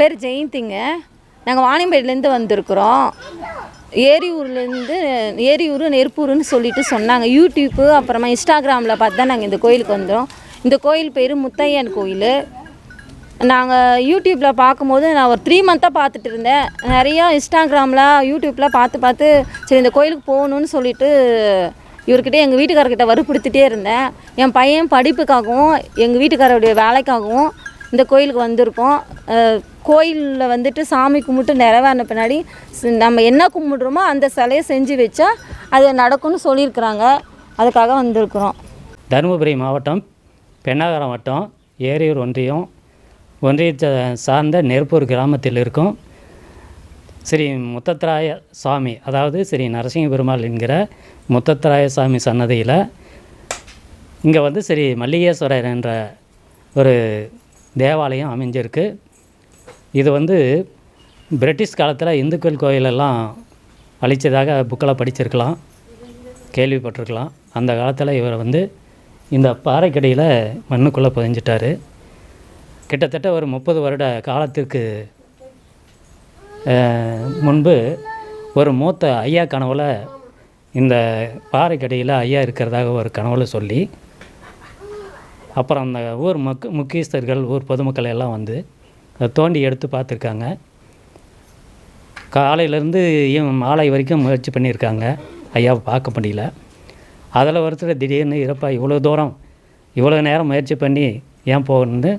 பேர் ஜெயந்திங்க. நாங்கள் வாணியம்பேட்டிலேருந்து வந்திருக்கிறோம். ஏரியூர்லேருந்து ஏரியூர் நெருப்பூர்னு சொல்லிட்டு சொன்னாங்க. யூடியூப்பு அப்புறமா இன்ஸ்டாகிராமில் பார்த்து தான் நாங்கள் இந்த கோயிலுக்கு வந்தோம். இந்த கோயில் பேர் முத்தையன் கோயில். நாங்கள் யூடியூப்பில் பார்க்கும்போது நான் ஒரு த்ரீ மந்த்தாக பார்த்துட்டு இருந்தேன். நிறையா இன்ஸ்டாகிராமில் யூடியூப்பில் பார்த்து பார்த்து சரி இந்த கோயிலுக்கு போகணுன்னு சொல்லிட்டு இவர்கிட்ட எங்கள் வீட்டுக்காரர்கிட்ட வற்புறுத்திட்டே இருந்தேன். என் பையன் படிப்புக்காகவும் எங்கள் வீட்டுக்காரருடைய வேலைக்காகவும் இந்த கோயிலுக்கு வந்திருக்கோம். கோயிலில் வந்துட்டு சாமி கும்பிட்டு நிறைவேறின பின்னாடி நம்ம என்ன கும்பிடுறோமோ அந்த சிலையை செஞ்சு வச்சா அது நடக்கும்னு சொல்லியிருக்கிறாங்க. அதுக்காக வந்திருக்கிறோம். தருமபுரி மாவட்டம் பெண்ணாகரம் வட்டம் ஏரியூர் ஒன்றியம் ஒன்றியத்தை சார்ந்த நெருப்பூர் கிராமத்தில் இருக்கும் ஸ்ரீ முத்தத்ராய சாமி அதாவது ஸ்ரீ நரசிங்க பெருமாள் என்கிற முத்தத்ராய சாமி சன்னதியில் இங்கே வந்து ஸ்ரீ மல்லிகேஸ்வரர் என்ற ஒரு தேவாலயம் அமைஞ்சிருக்கு. இது வந்து பிரிட்டிஷ் காலத்தில் இந்துக்கள் கோயிலெல்லாம் அழித்ததாக புக்கில் படிச்சிருக்கலாம் கேள்விப்பட்டிருக்கலாம். அந்த காலத்தில் இவர் வந்து இந்த பாறைக்கடியில் மண்ணுக்குள்ளே புதைஞ்சிட்டாரு. கிட்டத்தட்ட ஒரு முப்பது வருட காலத்திற்கு முன்பு ஒரு மூத்த ஐயா கனவுல இந்த பாறைக்கடியில் ஐயா இருக்கிறதாக ஒரு கனவுல சொல்லி அப்புறம் அந்த ஊர் மக்கு முக்கியஸ்தர்கள் ஊர் பொதுமக்கள் எல்லாம் வந்து அதை தோண்டி எடுத்து பார்த்துருக்காங்க. காலையிலேருந்து மாலை வரைக்கும் முயற்சி பண்ணியிருக்காங்க. ஐயாவை பார்க்க முடியல. அதில் ஒருத்தர் திடீர்னு இறப்பா இவ்வளோ தூரம் இவ்வளோ நேரம் முயற்சி பண்ணி ஏன் போகணுன்னு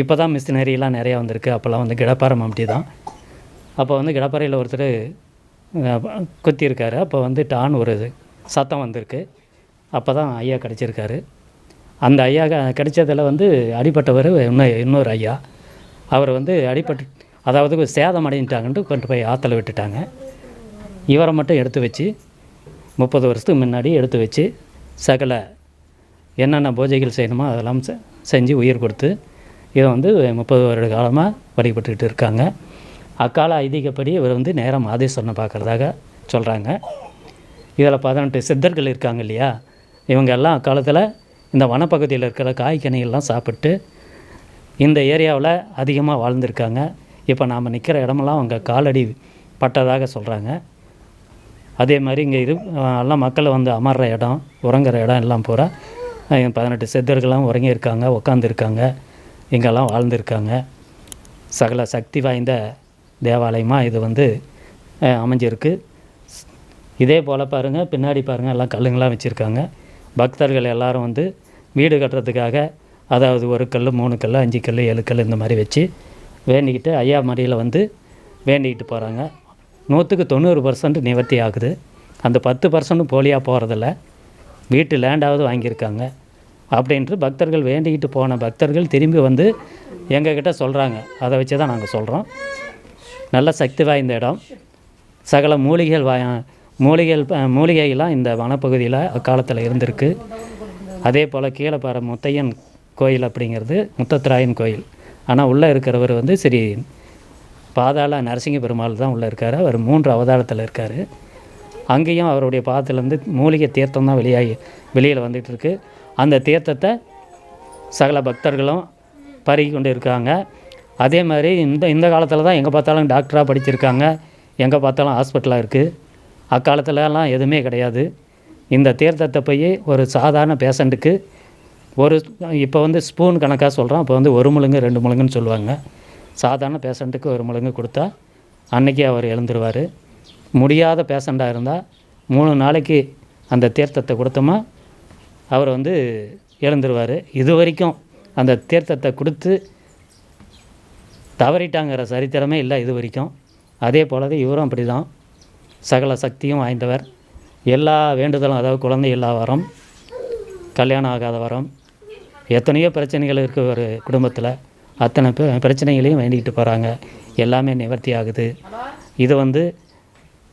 இப்போ தான் மிஷினரிலாம் நிறையா வந்திருக்கு. அப்போல்லாம் வந்து கிடப்பாறை மம்டி தான் அப்போ வந்து கிடப்பாறையில் ஒருத்தர் குத்தியிருக்காரு. அப்போ வந்து டான் ஒரு சத்தம் வந்திருக்கு. அப்போ தான் ஐயா கிடச்சிருக்காரு. அந்த ஐயா கிடைச்சதில் வந்து அடிபட்டவர் இன்னும் இன்னொரு ஐயா. அவர் வந்து அடிபட்டு அதாவது சேதம் அடைஞ்சிட்டாங்கன்ட்டு கொண்டு போய் ஆற்றுல விட்டுட்டாங்க. இவரை மட்டும் எடுத்து வச்சு முப்பது வருஷத்துக்கு முன்னாடி எடுத்து வச்சு சகல என்னென்ன பூஜைகள் செய்யணுமோ அதெல்லாம் செஞ்சு உயிர் கொடுத்து இதை வந்து முப்பது வருட காலமாக வழிபட்டுக்கிட்டு இருக்காங்க. அக்கால ஐதீகப்படி இவர் வந்து நேரம் ஆதேஸ்வரனை பார்க்குறதாக சொல்கிறாங்க இதில் பதினெட்டு சித்தர்கள் இருக்காங்க இல்லையா? இவங்க எல்லாம் அக்காலத்தில் இந்த வனப்பகுதியில் இருக்கிற காய்கனிகள்லாம் சாப்பிட்டு இந்த ஏரியாவில் அதிகமாக வாழ்ந்திருக்காங்க. இப்போ நாம் நிற்கிற இடமெல்லாம் அவங்க காலடி பட்டதாக சொல்கிறாங்க அதே மாதிரி இங்கே இது எல்லாம் மக்கள் வந்து அமர்ற இடம் உறங்குற இடம் எல்லாம் பூரா பதினெட்டு சித்தர்கள்லாம் உறங்கியிருக்காங்க உட்காந்துருக்காங்க இங்கெல்லாம் வாழ்ந்திருக்காங்க. சகல சக்தி வாய்ந்த தேவாலயமாக இது வந்து அமைஞ்சிருக்கு. இதே போல் பாருங்கள் பின்னாடி பாருங்கள் எல்லாம் கல்லுங்களாம் வச்சுருக்காங்க. பக்தர்கள் எல்லாரும் வந்து வீடு கட்டுறதுக்காக அதாவது ஒரு கல் மூணு கல் அஞ்சு கல் ஏழு கல் இந்த மாதிரி வச்சு வேண்டிக்கிட்டு ஐயா மடியில் வந்து வேண்டிக்கிட்டு போகிறாங்க நூற்றுக்கு தொண்ணூறு பர்சன்ட் நிவர்த்தி ஆகுது. அந்த பத்து பர்சன்ட்டும் போலியாக போகிறதில்ல வீட்டு லேண்டாவது வாங்கியிருக்காங்க. அப்படின்ட்டு பக்தர்கள் வேண்டிக்கிட்டு போன பக்தர்கள் திரும்பி வந்து எங்ககிட்ட சொல்கிறாங்க அதை வச்சு தான் நாங்கள் சொல்கிறோம் நல்ல சக்தி வாய்ந்த இடம். சகல மூலிகைகள் வா மூலிகைகள் ப- மூலிகைகள்லாம் இந்த வனப்பகுதியில் அக்காலத்தில் இருந்திருக்கு. அதே போல் கீழே பாரு முத்தையன் கோயில் அப்படிங்கிறது முத்தத்ராயன் கோயில். ஆனால் உள்ளே இருக்கிறவர் வந்து சரி பாதாள நரசிங்க பெருமாள் தான் உள்ளே இருக்கார். அவர் மூன்று அவதாரத்தில் இருக்கார். அங்கேயும் அவருடைய பாதத்துலேருந்து மூலிகை தீர்த்தம் தான் வெளியாகி வெளியில் வந்துட்டு இருக்கு. அந்த தீர்த்தத்தை சகல பக்தர்களும் பருகி கொண்டு இருக்காங்க. அதே மாதிரி இந்த இந்த காலத்தில் தான் எங்கே பார்த்தாலும் டாக்டராக படிச்சிருக்காங்க. எங்கே பார்த்தாலும் ஹாஸ்பிட்டலாக இருக்குது அக்காலத்துலலாம் எதுவுமே கிடையாது. இந்த தீர்த்தத்தை போய் ஒரு சாதாரண பேஷண்ட்டுக்கு ஒரு இப்போ வந்து ஸ்பூன் கணக்காக சொல்கிறோம் அப்போ வந்து ஒரு முழுங்கு ரெண்டு முழுங்குன்னு சொல்லுவாங்க. சாதாரண பேஷண்ட்டுக்கு ஒரு முழுங்கு கொடுத்தா அன்னைக்கே அவர் எழுந்துருவார். முடியாத பேஷண்ட்டாக இருந்தால் மூணு நாளைக்கு அந்த தீர்த்தத்தை கொடுத்தோமா அவர் வந்து எழுந்துருவார். இது வரைக்கும் அந்த தீர்த்தத்தை கொடுத்து தவறிட்டாங்கிற சரித்திரமே இல்லை இது வரைக்கும் அதே போலவே இவரும் அப்படி தான் சகல சக்தியும் வாய்ந்தவர். எல்லா வேண்டுதலும் அதாவது குழந்தை இல்லா வரம் கல்யாணம் ஆகாத வரம் எத்தனையோ பிரச்சனைகள் இருக்குது ஒரு குடும்பத்தில். அத்தனை பிரச்சனைகளையும் வேண்டிக்கிட்டு போகிறாங்க எல்லாமே நிவர்த்தி ஆகுது. இது வந்து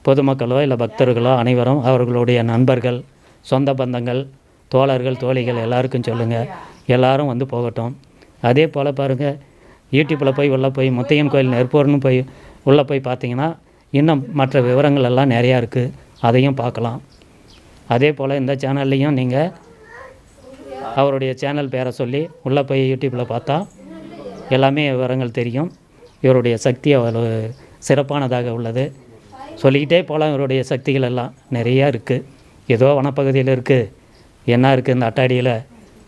பொதுமக்களோ இல்லை பக்தர்களோ அனைவரும் அவர்களுடைய நண்பர்கள் சொந்த பந்தங்கள் தோழர்கள் தோழிகள் எல்லாருக்கும் சொல்லுங்கள் எல்லாரும் வந்து போகட்டும். அதே போல் பாருங்கள் யூடியூப்பில் போய் உள்ளே போய் முத்தையன் கோயில் நெருப்பூர்னு போய் உள்ளே போய் பார்த்தீங்கன்னா இன்னும் மற்ற விவரங்கள் எல்லாம் நிறையா இருக்குது அதையும் பார்க்கலாம். அதே போல் இந்த சேனல்லையும் நீங்கள் அவருடைய சேனல் பேரை சொல்லி உள்ளே போய் யூடியூப்பில் பார்த்தா எல்லாமே விவரங்கள் தெரியும். இவருடைய சக்தி அவ்வளவு சிறப்பானதாக உள்ளது. சொல்லிக்கிட்டே போகலாம் இவருடைய சக்திகள் எல்லாம் நிறையா இருக்குது ஏதோ வனப்பகுதியில் இருக்குது என்ன இருக்குது இந்த அட்டாடியில்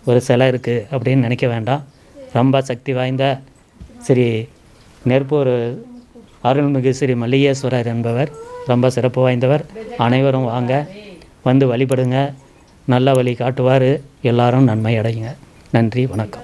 ஒரு சிலை இருக்குது அப்படின்னு நினைக்க வேண்டாம். ரொம்ப சக்தி வாய்ந்த சரி நெருப்பு ஒரு அருள்மிகு ஸ்ரீ மல்லிகேஸ்வரர் என்பவர் ரொம்ப சிறப்பு வாய்ந்தவர். அனைவரும் வாங்க வந்து வழிபடுங்க. நல்ல வழி காட்டுவார். எல்லாரும் நன்மை அடையுங்க. நன்றி வணக்கம்.